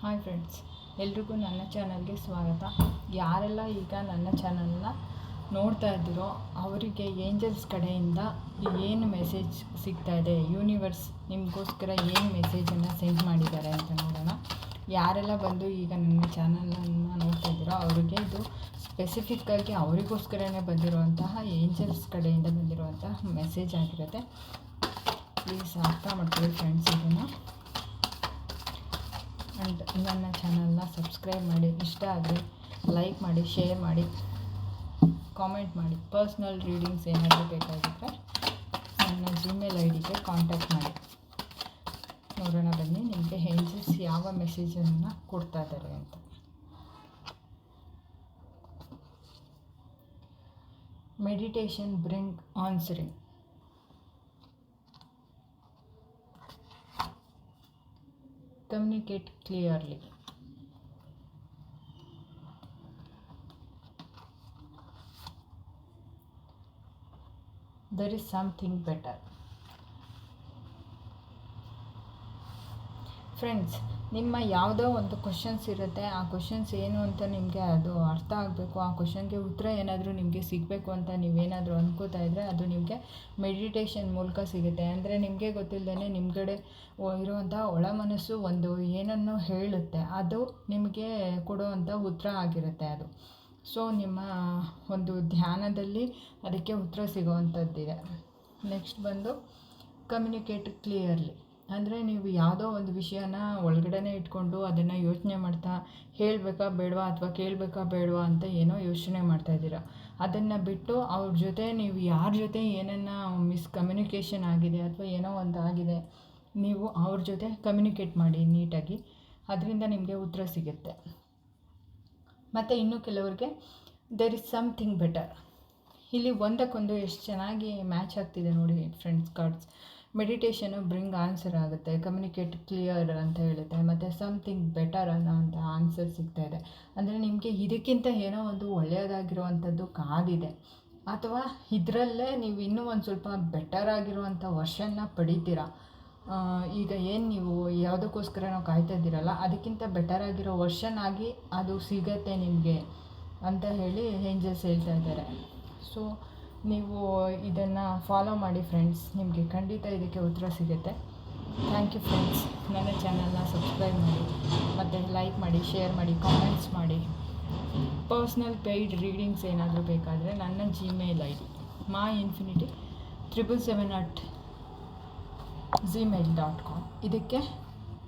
Hi friends ಎಲ್ರಿಗೂ ನನ್ನ ಚಾನಲ್ಗೆ ಸ್ವಾಗತ. ಯಾರೆಲ್ಲ ಈಗ ನನ್ನ ಚಾನಲ್ನ ನೋಡ್ತಾ ಇದ್ದೀರೋ, ಅವರಿಗೆ ಏಂಜಲ್ಸ್ ಕಡೆಯಿಂದ ಏನು ಮೆಸೇಜ್ ಸಿಗ್ತಾ ಇದೆ ಯೂನಿವರ್ಸ್ ನಿಮಗೋಸ್ಕರ ಏನು ಮೆಸೇಜನ್ನು ಸೆಂಡ್ ಮಾಡಿದ್ದಾರೆ ಅಂತ ನೋಡೋಣ. ಯಾರೆಲ್ಲ ಬಂದು ಈಗ ನನ್ನ ಚಾನಲನ್ನು ನೋಡ್ತಾ ಇದ್ದೀರೋ, ಅವರಿಗೆ ಇದು ಸ್ಪೆಸಿಫಿಕ್ಕಾಗಿ ಅವರಿಗೋಸ್ಕರನೇ ಬಂದಿರುವಂತಹ ಏಂಜಲ್ಸ್ ಕಡೆಯಿಂದ ಬಂದಿರುವಂತಹ ಮೆಸೇಜ್ ಆಗಿರುತ್ತೆ. ಪ್ಲೀಸ್ ಅರ್ಥ ಮಾಡ್ಕೊಳ್ಳಿ ಫ್ರೆಂಡ್ಸ್ ಇದನ್ನು. ಆ್ಯಂಡ್ ನನ್ನ ಚಾನಲ್ನ ಸಬ್ಸ್ಕ್ರೈಬ್ ಮಾಡಿ, ಇಷ್ಟ ಆದರೆ ಲೈಕ್ ಮಾಡಿ ಶೇರ್ ಮಾಡಿ ಕಾಮೆಂಟ್ ಮಾಡಿ. ಪರ್ಸ್ನಲ್ ರೀಡಿಂಗ್ಸ್ ಏನಾದರೂ ಬೇಕಾಗಿದ್ದರೆ ನನ್ನ ಜಿಮೇಲ್ ಐ ಡಿಗೆ ಕಾಂಟ್ಯಾಕ್ಟ್ ಮಾಡಿ. ನೋಡೋಣ ಬನ್ನಿ, ನಿಮಗೆ ಏಂಜಲ್ಸ್ ಯಾವ ಮೆಸೇಜನ್ನು ಕೊಡ್ತಾ ಇದ್ದಾರೆ ಅಂತ. Meditation bring answering communicate clearly. There is something better. Friends, ನಿಮ್ಮ ಯಾವುದೋ ಒಂದು ಕ್ವಶನ್ಸ್ ಇರುತ್ತೆ, ಆ ಕ್ವಶನ್ಸ್ ಏನು ಅಂತ ನಿಮಗೆ ಅದು ಅರ್ಥ ಆಗಬೇಕು, ಆ ಕ್ವಶನ್ಗೆ ಉತ್ತರ ಏನಾದರೂ ನಿಮಗೆ ಸಿಗಬೇಕು ಅಂತ ನೀವೇನಾದರೂ ಅಂದ್ಕೋತಾ ಇದ್ದರೆ ಅದು ನಿಮಗೆ ಮೆಡಿಟೇಷನ್ ಮೂಲಕ ಸಿಗುತ್ತೆ. ಅಂದರೆ ನಿಮಗೆ ಗೊತ್ತಿಲ್ಲದೇ ನಿಮ್ಗಡೆ ಇರುವಂಥ ಒಳ ಮನಸ್ಸು ಒಂದು ಏನನ್ನು ಹೇಳುತ್ತೆ, ಅದು ನಿಮಗೆ ಕೊಡುವಂಥ ಉತ್ತರ ಆಗಿರುತ್ತೆ ಅದು. ಸೊ ನಿಮ್ಮ ಒಂದು ಧ್ಯಾನದಲ್ಲಿ ಅದಕ್ಕೆ ಉತ್ತರ ಸಿಗುವಂಥದ್ದಿದೆ. ನೆಕ್ಸ್ಟ್ ಬಂದು ಕಮ್ಯುನಿಕೇಟ್ ಕ್ಲಿಯರ್ಲಿ ಅಂದರೆ ನೀವು ಯಾವುದೋ ಒಂದು ವಿಷಯನ ಒಳಗಡೆನೇ ಇಟ್ಕೊಂಡು ಅದನ್ನು ಯೋಚನೆ ಮಾಡ್ತಾ ಹೇಳಬೇಕಾ ಬೇಡವಾ ಅಥವಾ ಕೇಳಬೇಕಾ ಬೇಡವಾ ಅಂತ ಏನೋ ಯೋಚನೆ ಮಾಡ್ತಾಯಿದ್ದೀರ ಅದನ್ನು ಬಿಟ್ಟು ಅವ್ರ ಜೊತೆ ನೀವು ಯಾರ ಜೊತೆ ಏನನ್ನ ಮಿಸ್ಕಮ್ಯುನಿಕೇಷನ್ ಆಗಿದೆ ಅಥವಾ ಏನೋ ಒಂದು ಆಗಿದೆ, ನೀವು ಅವ್ರ ಜೊತೆ ಕಮ್ಯುನಿಕೇಟ್ ಮಾಡಿ ನೀಟಾಗಿ. ಅದರಿಂದ ನಿಮಗೆ ಉತ್ತರ ಸಿಗುತ್ತೆ. ಮತ್ತು ಇನ್ನು ಕೆಲವ್ರಿಗೆ ದೇರ್ ಇಸ್ ಸಮ್ಥಿಂಗ್ ಬೆಟರ್ ಇಲ್ಲಿ ಒಂದಕ್ಕೊಂದು ಎಷ್ಟು ಚೆನ್ನಾಗಿ ಮ್ಯಾಚ್ ಆಗ್ತಿದೆ ನೋಡಿ friends cards meditation bring answer ಆಗುತ್ತೆ ಕಮ್ಯುನಿಕೇಟ್ ಕ್ಲಿಯರ್ ಅಂತ ಹೇಳುತ್ತೆ, ಮತ್ತು ಸಮ್ಥಿಂಗ್ ಬೆಟರ್ ಅನ್ನೋ ಅಂಥ ಆನ್ಸರ್ ಸಿಗ್ತಾ ಇದೆ. ಅಂದರೆ ನಿಮಗೆ ಇದಕ್ಕಿಂತ ಏನೋ ಒಂದು ಒಳ್ಳೆಯದಾಗಿರುವಂಥದ್ದು ಕಾದಿದೆ. ಅಥವಾ ಇದರಲ್ಲೇ ನೀವು ಇನ್ನೂ ಒಂದು ಸ್ವಲ್ಪ ಬೆಟರ್ ಆಗಿರುವಂಥ ವರ್ಷನ್ನ ಪಡಿತೀರಾ? ಈಗ ಏನು ನೀವು ಯಾವುದಕ್ಕೋಸ್ಕರ ನಾವು ಕಾಯ್ತಾ ಇದ್ದೀರಲ್ಲ, ಅದಕ್ಕಿಂತ ಬೆಟರ್ ಆಗಿರೋ ಆಗಿ ಅದು ಸಿಗತ್ತೆ ನಿಮಗೆ ಅಂತ ಹೇಳಿ ಏಂಜಲ್ಸ್ ಹೇಳ್ತಾ ಇದ್ದಾರೆ. ಸೊ ನೀವು ಇದನ್ನು ಫಾಲೋ ಮಾಡಿ ಫ್ರೆಂಡ್ಸ್ ನಿಮಗೆ ಖಂಡಿತ ಇದಕ್ಕೆ ಉತ್ತರ ಸಿಗುತ್ತೆ. ಥ್ಯಾಂಕ್ ಯು ಫ್ರೆಂಡ್ಸ್ ನನ್ನ ಚಾನಲ್ನ ಸಬ್ಸ್ಕ್ರೈಬ್ ಮಾಡಿ, ಮತ್ತು ಲೈಕ್ ಮಾಡಿ ಶೇರ್ ಮಾಡಿ ಕಾಮೆಂಟ್ಸ್ ಮಾಡಿ. ಪರ್ಸ್ನಲ್ ಪೇಯ್ಡ್ ರೀಡಿಂಗ್ಸ್ ಏನಾದರೂ ಬೇಕಾದರೆ ನನ್ನ ಜಿಮೇಲ್ ಐ ಡಿ ಮಾ infinity triple seven at Gmail dot com ಇದಕ್ಕೆ